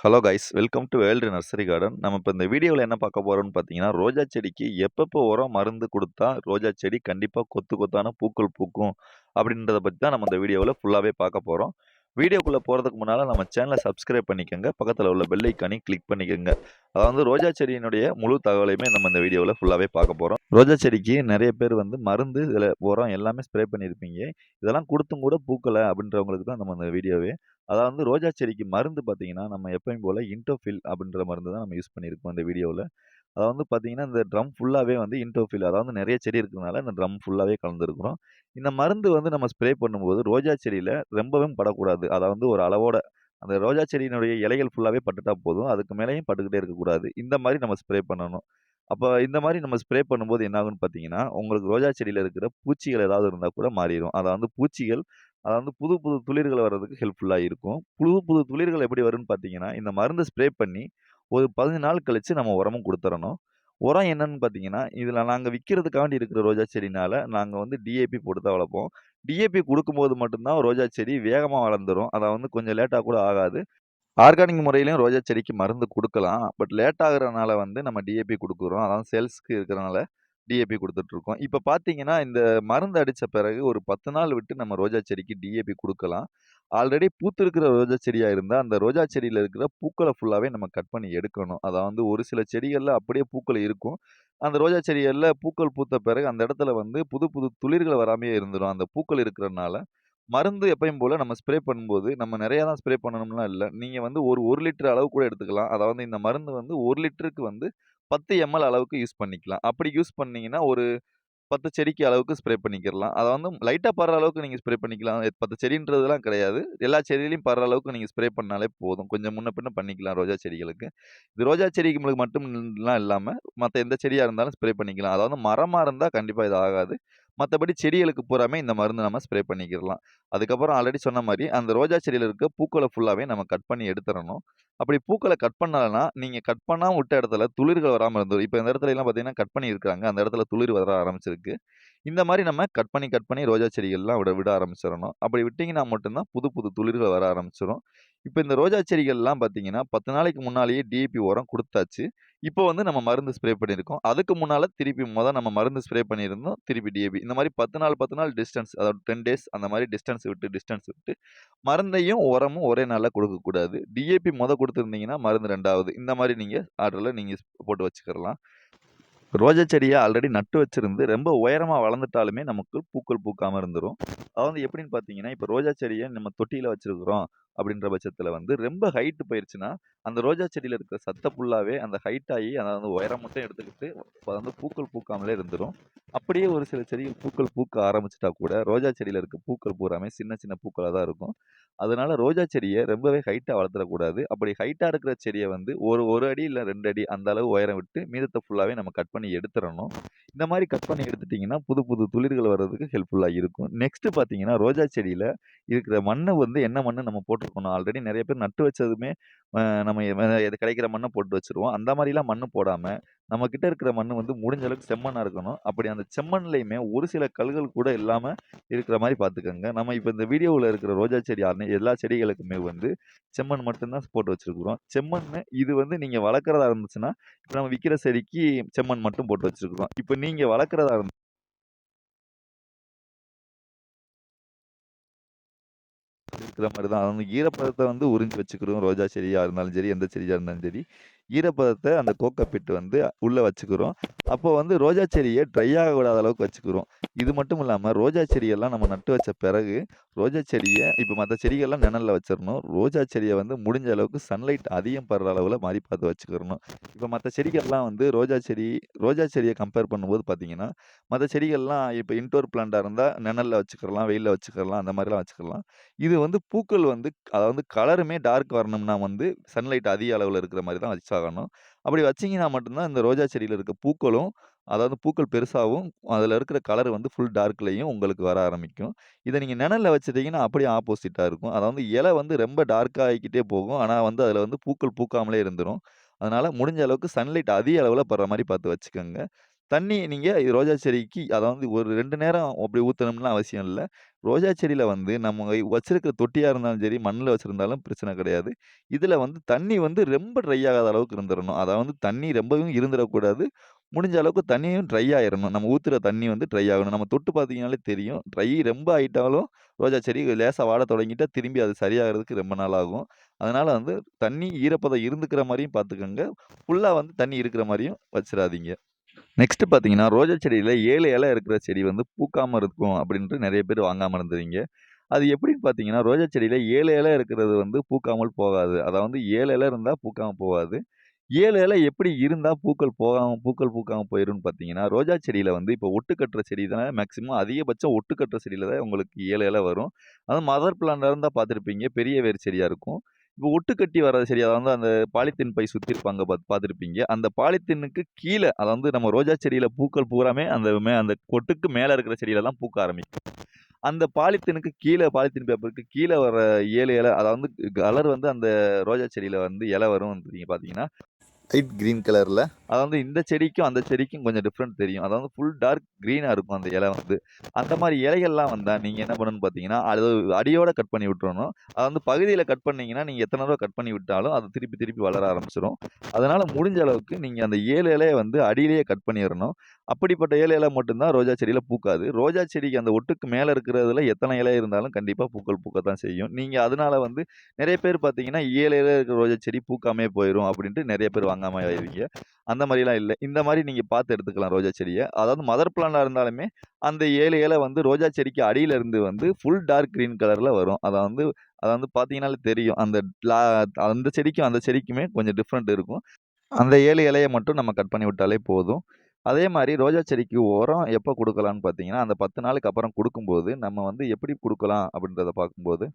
Hello guys welcome to world nursery garden நம்ம இப்போ இந்த வீடியோவில் என்ன பார்க்க போகிறோம்னு பார்த்தீங்கன்னா ரோஜா செடிக்கு எப்பப்போ உரம் மருந்து கொடுத்தா ரோஜா செடி கண்டிப்பாக கொத்து கொத்தான பூக்கள் பூக்கும் அப்படின்றத பற்றி தான் நம்ம இந்த வீடியோவில் ஃபுல்லாகவே பார்க்க போகிறோம் வீடியோக்குள்ளே போகிறதுக்கு முன்னால் நம்ம சேனலை சப்ஸ்கிரைப் பண்ணிக்கோங்க. பக்கத்தில் உள்ள பெல் ஐக்கானி கிளிக் பண்ணிக்கோங்க. அதாவது ரோஜா செடியினுடைய முழு தகவலையுமே நம்ம இந்த வீடியோவில் ஃபுல்லாகவே பார்க்க போகிறோம் ரோஜா செடிக்கு நிறைய பேர் வந்து மருந்து இதில் உரம் எல்லாமே ஸ்ப்ரே பண்ணியிருப்பீங்க. இதெல்லாம் கொடுத்தும் கூட பூக்கலை அப்படின்றவங்களுக்கு தான் நம்ம இந்த வீடியோவே. அதாவது ரோஜா செடிக்கு மருந்து பார்த்தீங்கன்னா நம்ம எப்பயும் போல் இன்டோஃபில் அப்படின்ற மருந்து தான் நம்ம யூஸ் பண்ணியிருக்கோம் இந்த வீடியோவில். அதாவது வந்து பார்த்தீங்கன்னா இந்த ட்ரம் ஃபுல்லாகவே வந்து இன்டோஃபில் அதாவது நிறைய செடி இருக்கிறதுனால இந்த ட்ரம் ஃபுல்லாகவே கலந்துருக்குறோம் இந்த மருந்து வந்து நம்ம ஸ்ப்ரே பண்ணும்போது ரோஜா செடியில் ரொம்பவும் படக்கூடாது. அதாவது ஒரு அளவோட அந்த ரோஜா செடியினுடைய இலைகள் ஃபுல்லாகவே பட்டுட்டா போதும். அதுக்கு மேலேயும் பட்டுக்கிட்டே இருக்கக்கூடாது. இந்த மாதிரி நம்ம ஸ்ப்ரே பண்ணணும். அப்போ இந்த மாதிரி நம்ம ஸ்ப்ரே பண்ணும்போது என்னாகும்னு பார்த்தீங்கன்னா உங்களுக்கு ரோஜா செடியில் இருக்கிற பூச்சிகள் ஏதாவது இருந்தால் கூட மாறிடும் அதாவது பூச்சிகள் அதாவது புது புது துளிர்கள் வர்றதுக்கு ஹெல்ப்ஃபுல்லாக இருக்கும். புது புது துளிர்கள் எப்படி வரும்னு பார்த்தீங்கன்னா இந்த மருந்தை ஸ்ப்ரே பண்ணி ஒரு பதினஞ்சு நாள் கழித்து நம்ம உரமும் கொடுத்துறணும் உரம் என்னன்னு பார்த்தீங்கன்னா இதில் நாங்கள் விற்கிறதுக்காண்டி இருக்கிற ரோஜா செடினால் நாங்கள் வந்து டிஏபி போட்டு தான் வளர்ப்போம். டிஏபி கொடுக்கும்போது மட்டும்தான் ரோஜா செடி வேகமாக வளர்ந்துடும் அதை வந்து கொஞ்சம் லேட்டாக கூட ஆகாது. ஆர்கானிக் முறையிலையும் ரோஜா செடிக்கு மருந்து கொடுக்கலாம். பட் லேட் ஆகுறதுனால வந்து நம்ம டிஏபி கொடுக்குறோம். அதாவது சேல்ஸ்க்கு இருக்கிறனால டிஏபி கொடுத்துட்ருக்கோம். இப்போ பார்த்தீங்கன்னா இந்த மருந்து அடித்த பிறகு ஒரு பத்து நாள் விட்டு நம்ம ரோஜா செடிக்கு டிஏபி கொடுக்கலாம். ஆல்ரெடி பூத்திருக்கிற ரோஜா செடியாக இருந்தால் அந்த ரோஜா செடியில் இருக்கிற பூக்களை ஃபுல்லாகவே நம்ம கட் பண்ணி எடுக்கணும். அதாவது ஒரு சில செடிகளில் அப்படியே பூக்கள் இருக்கும். அந்த ரோஜா செடிகளில் பூக்கள் பூத்த பிறகு அந்த இடத்துல வந்து புது புது துளிர்கள் வராமையே இருந்துடும் அந்த பூக்கள் இருக்கிறதுனால மருந்து எப்பயும் போல் நம்ம ஸ்ப்ரே பண்ணும்போது நம்ம நிறையா தான் ஸ்ப்ரே பண்ணணும்லாம் இல்லை. நீங்கள் வந்து ஒரு ஒரு லிட்டர் அளவு கூட எடுத்துக்கலாம். அதாவது இந்த மருந்து வந்து ஒரு லிட்டருக்கு வந்து பத்து எம்எல் அளவுக்கு யூஸ் பண்ணிக்கலாம். அப்படி யூஸ் பண்ணிங்கன்னா ஒரு பத்து செடிக்கு அளவுக்கு ஸ்ப்ரே பண்ணிக்கிறலாம் அதை வந்து லைட்டாக படுற அளவுக்கு நீங்கள் ஸ்ப்ரே பண்ணிக்கலாம். பத்து செடின்றதுலாம் கிடையாது. எல்லா செடியிலையும் படுற அளவுக்கு நீங்கள் ஸ்ப்ரே பண்ணாலே போதும். கொஞ்சம் முன்ன பின்ன பண்ணிக்கலாம் ரோஜா செடிகளுக்கு. இது ரோஜா செடிகளுக்கு மட்டும்லாம் இல்லாமல் மற்ற எந்த செடியாக இருந்தாலும் ஸ்ப்ரே பண்ணிக்கலாம். அதாவது மரமாக இருந்தால் கண்டிப்பாக இது ஆகாது. மற்றபடி செடிகளுக்கு பூராமே இந்த மருந்து நம்ம ஸ்ப்ரே பண்ணிக்கிடலாம். அதுக்கப்புறம் ஆல்ரெடி சொன்ன மாதிரி அந்த ரோஜா செடியில் இருக்க பூக்களை ஃபுல்லாகவே நம்ம கட் பண்ணி எடுத்துடணும். அப்படி பூக்களை கட் பண்ணலன்னா நீங்கள் கட் பண்ணாமல் விட்ட இடத்துல துளிர்கள் வராமல் இருந்தது இப்போ இந்த இடத்துல எல்லாம் பார்த்தீங்கன்னா கட் பண்ணி அந்த இடத்துல துளிர் வர ஆரம்பிச்சிருக்கு. இந்த மாதிரி நம்ம கட் பண்ணி கட் பண்ணி ரோஜா செடிகள்லாம் விட விட ஆரம்பிச்சிடணும். அப்படி விட்டிங்கன்னா மட்டும்தான் புது புது துளிர்கள் வர ஆரம்பிச்சிடும் இப்போ இந்த ரோஜா செடிகள்லாம் பார்த்தீங்கன்னா பத்து நாளைக்கு முன்னாலேயே டிஏபி உரம் கொடுத்தாச்சு. இப்போ வந்து நம்ம மருந்து ஸ்ப்ரே பண்ணியிருக்கோம். அதுக்கு முன்னால் திருப்பி மொதல் நம்ம மருந்து ஸ்ப்ரே பண்ணியிருந்தோம். திருப்பி டிஏபி இந்த மாதிரி பத்து நாள் பத்து நாள் டிஸ்டன்ஸ் அதாவது டென் டேஸ் அந்த மாதிரி டிஸ்டன்ஸ் விட்டு டிஸ்டன்ஸ் விட்டு மருந்தையும் உரமும் ஒரே நாளில் கொடுக்கக்கூடாது. டிஏபி முத கொடுத்துருந்தீங்கன்னா மருந்து ரெண்டாவது. இந்த மாதிரி நீங்கள் ஆர்டரில் நீங்கள் போட்டு வச்சுக்கிறலாம் ரோஜா செடியை ஆல்ரெடி நட்டு வச்சுருந்து ரொம்ப உயரமாக வளர்ந்துட்டாலுமே நமக்கு பூக்கள் பூக்காமல் இருந்துடும் அதாவது எப்படின்னு பார்த்தீங்கன்னா இப்போ ரோஜா செடியை நம்ம தொட்டியில் வச்சுருக்குறோம் அப்படின்ற பட்சத்தில் வந்து ரொம்ப ஹைட்டு போயிடுச்சுன்னா அந்த ரோஜா செடியில் இருக்கிற சத்த புல்லாவே அந்த ஹைட் ஆகி வந்து உயரம் மட்டும் எடுத்துக்கிட்டு வந்து பூக்கள் பூக்காமலே இருந்துடும் அப்படியே ஒரு சில செடிகள் பூக்கள் பூக்க ஆரம்பிச்சிட்டா கூட ரோஜா செடியில் இருக்க பூக்கள் பூராமே சின்ன சின்ன பூக்களாக தான் இருக்கும். அதனால ரோஜா செடியை ரொம்பவே ஹைட்டாக வளர்த்துடக்கூடாது. அப்படி ஹைட்டாக இருக்கிற செடியை வந்து ஒரு ஒரு அடி இல்லை ரெண்டு அடி அந்த அளவு உயரம் விட்டு மீதத்தை ஃபுல்லாகவே நம்ம கட் பண்ணி எடுத்துடணும் இந்த மாதிரி கட் பண்ணி எடுத்துட்டிங்கன்னா புது புது துளிர்கள் வர்றதுக்கு ஹெல்ப்ஃபுல்லாக இருக்கும். நெக்ஸ்ட்டு பார்த்தீங்கன்னா ரோஜா செடியில் இருக்கிற மண்ணை வந்து என்ன மண் நம்ம போட்டிருக்கணும்? ஆல்ரெடி நிறைய பேர் நட்டு வச்சதுமே நம்ம எது கிடைக்கிற மண்ணை போட்டு வச்சுருவோம். அந்த மாதிரிலாம் மண் போடாமல் நம்மக்கிட்ட இருக்கிற மண் வந்து முடிஞ்ச அளவுக்கு செம்மண்ணாக இருக்கணும். அப்படி அந்த செம்மண்லையுமே ஒரு சில கல்கள் கூட இல்லாமல் இருக்கிற மாதிரி பார்த்துக்கோங்க. நம்ம இப்போ இந்த வீடியோவில் இருக்கிற ரோஜா செடி எல்லா செடிகளுக்குமே வந்து செம்மண் மட்டும்தான் போட்டு வச்சுருக்குறோம். செம்மண் இது வந்து நீங்கள் வளர்க்குறதா இருந்துச்சுன்னா இப்போ நம்ம விற்கிற செடிக்கு செம்மண் மட்டும் போட்டு வச்சுருக்குறோம். இப்போ நீங்கள் வளர்க்குறதா இருந்து இருக்கிற மாதிரி தான். வந்து ஈரப்பதத்தை வந்து உறிஞ்சி வச்சுக்கிறோம். ரோஜா செடியாக இருந்தாலும் சரி எந்த செடியாக இருந்தாலும் சரி. ஈரப்பதத்தை அந்த கோக்கப்பிட்டு வந்து உள்ளே வச்சுக்கிறோம். அப்போ வந்து ரோஜா செடியை ட்ரை ஆகக்கூடாத அளவுக்கு வச்சுக்கிறோம். இது மட்டும் இல்லாமல் ரோஜா செடியெல்லாம் நம்ம நட்டு வச்ச பிறகு ரோஜா செடியை இப்போ மற்ற செடிகள்லாம் நிழலில் வச்சிடணும். ரோஜா செடியை வந்து முடிஞ்ச அளவுக்கு சன்லைட் அதிகம் படுற அளவில் மாறி பார்த்து வச்சுக்கிறணும். இப்போ மற்ற செடிகள்லாம் வந்து ரோஜா செடி ரோஜா செடியை கம்பேர் பண்ணும்போது பார்த்தீங்கன்னா மற்ற செடிகள்லாம் இப்போ இன்டோர் பிளான்ட்டாக இருந்தால் நிழலில் வச்சுக்கிறலாம் வெயிலில் வச்சுக்கலாம் அந்த மாதிரிலாம் வச்சுக்கலாம். இது வந்து பூக்கள் வந்து அதாவது கலருமே டார்க் வரணும்னா வந்து சன்லைட் அதிக அளவில் இருக்கிற மாதிரி தான் வச்சா ஆகணும் அப்படி வச்சிங்கன்னா மட்டும்தான் இந்த ரோஜா செடியில் இருக்க பூக்களும் அதாவது பூக்கள் பெருசாகவும் அதில் இருக்கிற கலர் வந்து ஃபுல் டார்க்லேயும் உங்களுக்கு வர ஆரம்பிக்கும். இதை நீங்கள் நிழலில் வச்சுட்டிங்கன்னா அப்படியே ஆப்போசிட்டாக இருக்கும். அதாவது இலை வந்து ரொம்ப டார்க்காக ஆகிக்கிட்டே போகும். ஆனால் வந்து அதில் வந்து பூக்கள் பூக்காமலே இருந்துடும் அதனால் முடிஞ்ச அளவுக்கு சன்லைட் அதிக அளவில் படுற மாதிரி பார்த்து வச்சுக்கோங்க. தண்ணி நீங்கள் ரோஜா செடிக்கு அதாவது ஒரு ரெண்டு நேரம் அப்படி ஊத்தணும்லாம் அவசியம் இல்லை ரோஜா செடியில் வந்து நம்ம வச்சுருக்கிற தொட்டியாக இருந்தாலும் சரி, மண்ணில் வச்சுருந்தாலும் பிரச்சனை கிடையாது. இதில் வந்து தண்ணி வந்து ரொம்ப ட்ரை ஆகாத அளவுக்கு இருந்துடணும் அதாவது தண்ணி ரொம்பவும் இருந்துடக்கூடாது முடிஞ்ச அளவுக்கு தண்ணியும் ட்ரை ஆகிடணும் நம்ம ஊற்றுற தண்ணி வந்து ட்ரை ஆகணும். நம்ம தொட்டு பார்த்தீங்கனாலே தெரியும். ட்ரை ரொம்ப ஆகிட்டாலும் ரோஜா செடி லேசாக வாட தொடங்கிட்டா, திரும்பி அது சரியாகிறதுக்கு ரொம்ப நாள் ஆகும். அதனால் வந்து தண்ணி ஈரப்பதம் இருந்துக்கிற மாதிரியும் பார்த்துக்கோங்க ஃபுல்லாக வந்து தண்ணி இருக்கிற மாதிரியும் வச்சிடாதீங்க நெக்ஸ்ட் பார்த்தீங்கன்னா, ரோஜா செடியில் ஏழு இலை இருக்கிற செடி வந்து பூக்காமல் இருக்கும் அப்படின்ட்டு நிறைய பேர் வாங்காமல் இருந்தீங்க. அது எப்படின்னு பார்த்தீங்கன்னா, ரோஜா செடியில் ஏழு இலை இருக்கிறது வந்து பூக்காமல் போகாது. அதாவது ஏழு இலை இருந்தால் பூக்காமல் போகாது. ஏழு இலை எப்படி இருந்தால் பூக்கள் போகாமல் பூக்கள் பூக்காமல் போயிடும்னு பார்த்தீங்கன்னா, ரோஜா செடியில் வந்து இப்போ ஒட்டு கட்டுற செடி தான் மேக்ஸிமம் அதிகபட்சம் ஒட்டு கட்டுற செடியில் தான் உங்களுக்கு ஏழு இலை வரும். அதுவும் மதர் பிளான்டாக இருந்தால் பார்த்துருப்பீங்க. பெரிய வேர் செடியாக இருக்கும். இப்போ ஒட்டு கட்டி வர செடி அதாவது அந்த பாலித்தீன் பை சுற்றிருப்பாங்க பார்த்து பார்த்துருப்பீங்க. அந்த பாலித்தீனுக்கு கீழே அதாவது நம்ம ரோஜா செடியில் பூக்கள் பூராமே அந்த மே அந்த கொட்டுக்கு மேலே இருக்கிற செடியில தான் பூக்க ஆரம்பிக்கும். அந்த பாலித்தீனுக்கு கீழே பாலித்தீன் பேப்பருக்கு கீழே வர ஏழு இலை அதாவது கலர் வந்து அந்த ரோஜா செடியில் வந்து இலை வரும் நீங்கள் பார்த்தீங்கன்னா, லைட் கிரீன் கலரில் அதாவது இந்த செடிக்கும், அந்த செடிக்கும் கொஞ்சம் டிஃப்ரெண்ட் தெரியும். அதாவது ஃபுல் டார்க் க்ரீனாக இருக்கும் அந்த இலை வந்து. அந்த மாதிரி இலைகள்லாம் வந்தால் நீங்கள் என்ன பண்ணணும்னு பார்த்தீங்கன்னா, அது அடியோட கட் பண்ணி விட்டுறணும். அது வந்து பகுதியில் கட் பண்ணிங்கன்னா நீங்கள் எத்தனை தடவ கட் பண்ணி விட்டாலும் அது திருப்பி திருப்பி வளர ஆரம்பிச்சிடும் அதனால் முடிஞ்ச அளவுக்கு நீங்கள் அந்த ஏழு இலையை வந்து அடியிலேயே கட் பண்ணிடணும் அப்படிப்பட்ட ஏழு இலை மட்டும்தான் ரோஜா செடியில் பூக்காது. ரோஜா செடிக்கு அந்த ஒட்டுக்கு மேலே இருக்கிறதுல எத்தனை இலை இருந்தாலும் கண்டிப்பாக பூக்கள் பூக்கத்தான் செய்யும். நீங்கள் அதனால வந்து நிறைய பேர் பார்த்தீங்கன்னா, ஏழு இலை இருக்கிற ரோஜா செடி பூக்காமே போயிடும் அப்படின்ட்டு நிறைய பேர் வாங்காமல் ஆயிருவீங்க. அந்த அந்த மாதிரிலாம் இல்லை இந்த மாதிரி நீங்கள் பார்த்து எடுத்துக்கலாம் ரோஜா செடியை அதாவது மதர் பிளான்டாக இருந்தாலுமே, அந்த ஏழு இலை வந்து ரோஜா செடிக்கு அடியில இருந்து வந்து ஃபுல் டார்க் க்ரீன் கலரில் வரும். அதை வந்து அதை வந்து பார்த்தீங்கன்னாலே தெரியும். அந்த லா அந்த செடிக்கும், அந்த செடிக்குமே கொஞ்சம் டிஃப்ரெண்ட் இருக்கும். அந்த ஏழு இலையை மட்டும் நம்ம கட் பண்ணி விட்டாலே போதும். அதே மாதிரி ரோஜா செடிக்கு உரம் எப்போ கொடுக்கலாம்னு பார்த்தீங்கன்னா, அந்த 10 நாளுக்கு அப்புறம் கொடுக்கும்போது நம்ம வந்து எப்படி கொடுக்கலாம் அப்படின்றத பார்க்கும்போது,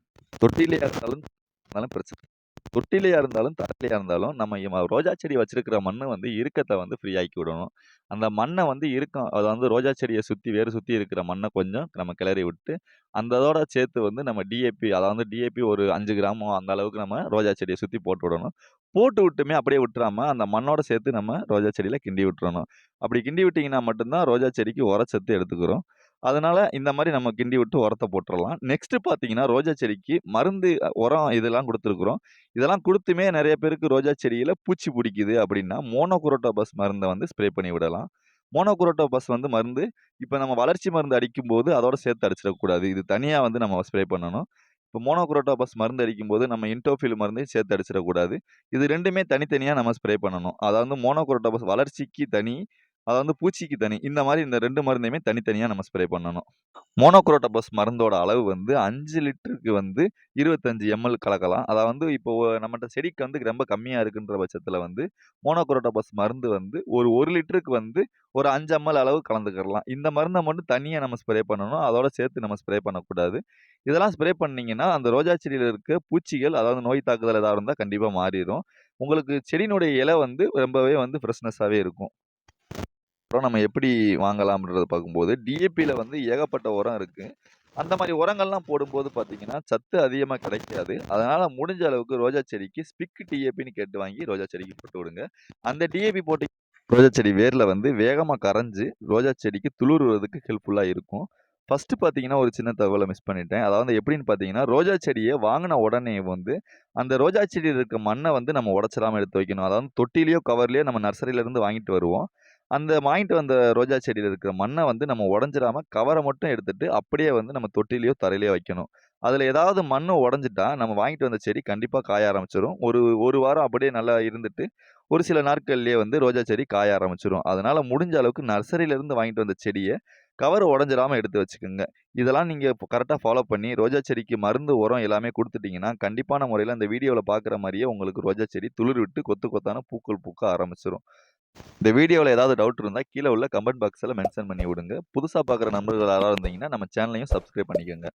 தொட்டிலே இருந்தாலும் இருந்தாலும் பிரச்சனை தொட்டிலையாக இருந்தாலும், தரையிலயா இருந்தாலும் நம்ம ரோஜா செடி வச்சுருக்கிற மண்ணை வந்து இறுக்கத்தை வந்து ஃப்ரீ ஆக்கி விடணும். அந்த மண்ணை வந்து இறுக்கம் வந்து ரோஜா செடியை சுற்றி வேறு சுற்றி இருக்கிற மண்ணை கொஞ்சம் நம்ம கிளறி விட்டு, அந்த இதோட சேர்த்து வந்து நம்ம டிஏபி அதாவது டிஏபி ஒரு அஞ்சு கிராமோ அந்த அளவுக்கு நம்ம ரோஜா செடியை சுற்றி போட்டு விடணும். போட்டு விட்டுமே அப்படியே விட்டுறாம, அந்த மண்ணோட சேர்த்து நம்ம ரோஜா செடியில் கிண்டி விட்டுறணும். அப்படி கிண்டி விட்டிங்கன்னா மட்டும்தான் ரோஜா செடிக்கு உரச்சத்து எடுத்துக்கிறோம். அதனால் இந்த மாதிரி நம்ம கிண்டி விட்டு உரத்தை போட்டுறலாம். நெக்ஸ்ட்டு பார்த்தீங்கன்னா, ரோஜா செடிக்கு மருந்து உரம் இதெல்லாம் கொடுத்துருக்குறோம் இதெல்லாம் கொடுத்துமே நிறைய பேருக்கு ரோஜா செடியில் பூச்சி பிடிக்குது அப்படின்னா, மோனோகுரோட்டோபஸ் மருந்தை வந்து ஸ்ப்ரே பண்ணி விடலாம். மோனோகுரோட்டோபஸ் வந்து மருந்து இப்போ நம்ம வளர்ச்சி மருந்து அடிக்கும் போது அதோட சேர்த்து அடிச்சிடக்கூடாது. இது தனியாக வந்து நம்ம ஸ்ப்ரே பண்ணணும். இப்போ மோனோகுரோட்டோபஸ் மருந்து அடிக்கும்போது நம்ம இன்டோஃபில் மருந்தையும் சேர்த்து அடிச்சிடக்கூடாது. இது ரெண்டுமே தனித்தனியாக நம்ம ஸ்ப்ரே பண்ணணும். அதாவது மோனோகுரோட்டோபஸ் வளர்ச்சிக்கு தனி, அதாவது பூச்சிக்கு தனி. இந்த மாதிரி இந்த ரெண்டு மருந்தையுமே தனித்தனியாக நம்ம ஸ்ப்ரே பண்ணணும். மோனோக்ரோட்டபஸ் மருந்தோட அளவு வந்து அஞ்சு லிட்டருக்கு வந்து 25 எம்எல் கலக்கலாம். அதாவது வந்து இப்போ நம்மகிட்ட செடிக்கு வந்து ரொம்ப கம்மியாக இருக்குன்ற பட்சத்தில் வந்து, மோனோக்ரோட்டபஸ் மருந்து வந்து ஒரு ஒரு லிட்டருக்கு வந்து ஒரு அஞ்சு எம்எல் அளவு கலந்துக்கிடலாம் இந்த மருந்தை மட்டும் தனியாக நம்ம ஸ்ப்ரே பண்ணணும். அதோட சேர்த்து நம்ம ஸ்ப்ரே பண்ணக்கூடாது. இதெல்லாம் ஸ்ப்ரே பண்ணிங்கன்னா அந்த ரோஜா செடியில் இருக்க பூச்சிகள் அதாவது நோய் தாக்குதல் ஏதாவது இருந்தால் கண்டிப்பாக மாறிடும் உங்களுக்கு செடியினுடைய இலை வந்து ரொம்பவே வந்து ஃப்ரெஷ்னஸாகவே இருக்கும். அப்புறம் நம்ம எப்படி வாங்கலாம் அப்படின்றத பார்க்கும்போது, டிஏபியில் வந்து ஏகப்பட்ட உரம் இருக்குது அந்த மாதிரி உரங்கள்லாம் போடும்போது பார்த்தீங்கன்னா, சத்து அதிகமாக கிடைக்காது. அதனால் முடிஞ்ச அளவுக்கு ரோஜா செடிக்கு ஸ்பிக் டிஏபின்னு கேட்டு வாங்கி ரோஜா செடிக்கு போட்டு விடுங்க. அந்த டிஏபி போட்டு ரோஜா செடி வேரில் வந்து வேகமாக கரைஞ்சு, ரோஜா செடிக்கு துளுருவதுக்கு ஹெல்ப்ஃபுல்லாக இருக்கும். ஃபஸ்ட்டு பார்த்தீங்கன்னா, ஒரு சின்ன தகவலை மிஸ் பண்ணிட்டேன். அதாவது எப்படின்னு பார்த்தீங்கன்னா, ரோஜா செடியை வாங்கின உடனே வந்து, அந்த ரோஜா செடியில் இருக்க மண்ணை வந்து நம்ம உடச்சிடாமல் எடுத்து வைக்கணும். அதாவது தொட்டிலேயோ கவர்லையோ நம்ம நர்சரியிலேருந்து வாங்கிட்டு வருவோம். அந்த வாங்கிட்டு வந்த ரோஜா செடியில் இருக்கிற மண்ணை வந்து நம்ம உடஞ்சிடாமல் கவரை மட்டும் எடுத்துட்டு, அப்படியே வந்து நம்ம தொட்டிலையோ தரையிலையோ வைக்கணும். அதில் ஏதாவது மண் உடஞ்சிட்டா நம்ம வாங்கிட்டு வந்த செடி கண்டிப்பாக காய ஆரம்பிச்சிடும் ஒரு ஒரு வாரம் அப்படியே நல்லா இருந்துட்டு, ஒரு சில நாட்கள்லேயே வந்து ரோஜா செடி காய ஆரம்பிச்சிடும் அதனால் முடிஞ்ச அளவுக்கு நர்சரியிலேருந்து வாங்கிட்டு வந்த செடியை கவர் உடஞ்சிடாமல் எடுத்து வச்சுக்கோங்க. இதெல்லாம் நீங்கள் கரெக்டாக ஃபாலோ பண்ணி, ரோஜா செடிக்கு மருந்து, உரம் எல்லாமே கொடுத்துட்டிங்கன்னா கண்டிப்பான முறையில் அந்த வீடியோவில் பார்க்குற மாதிரியே உங்களுக்கு ரோஜா செடி துளிர் விட்டு கொத்து கொத்தான பூக்கள் பூக்க ஆரம்பிச்சிடும் இந்த வீடியோவில் ஏதாவது டவுட் இருந்தா, கீழே உள்ள கமெண்ட் பாக்ஸில் மென்ஷன் பண்ணி விடுங்க. புதுசாக பார்க்குற நம்பர்கள் யாராவது இருந்தீங்கன்னா, நம்ம சேனலையும் சப்ஸ்கிரைப் பண்ணிக்கோங்க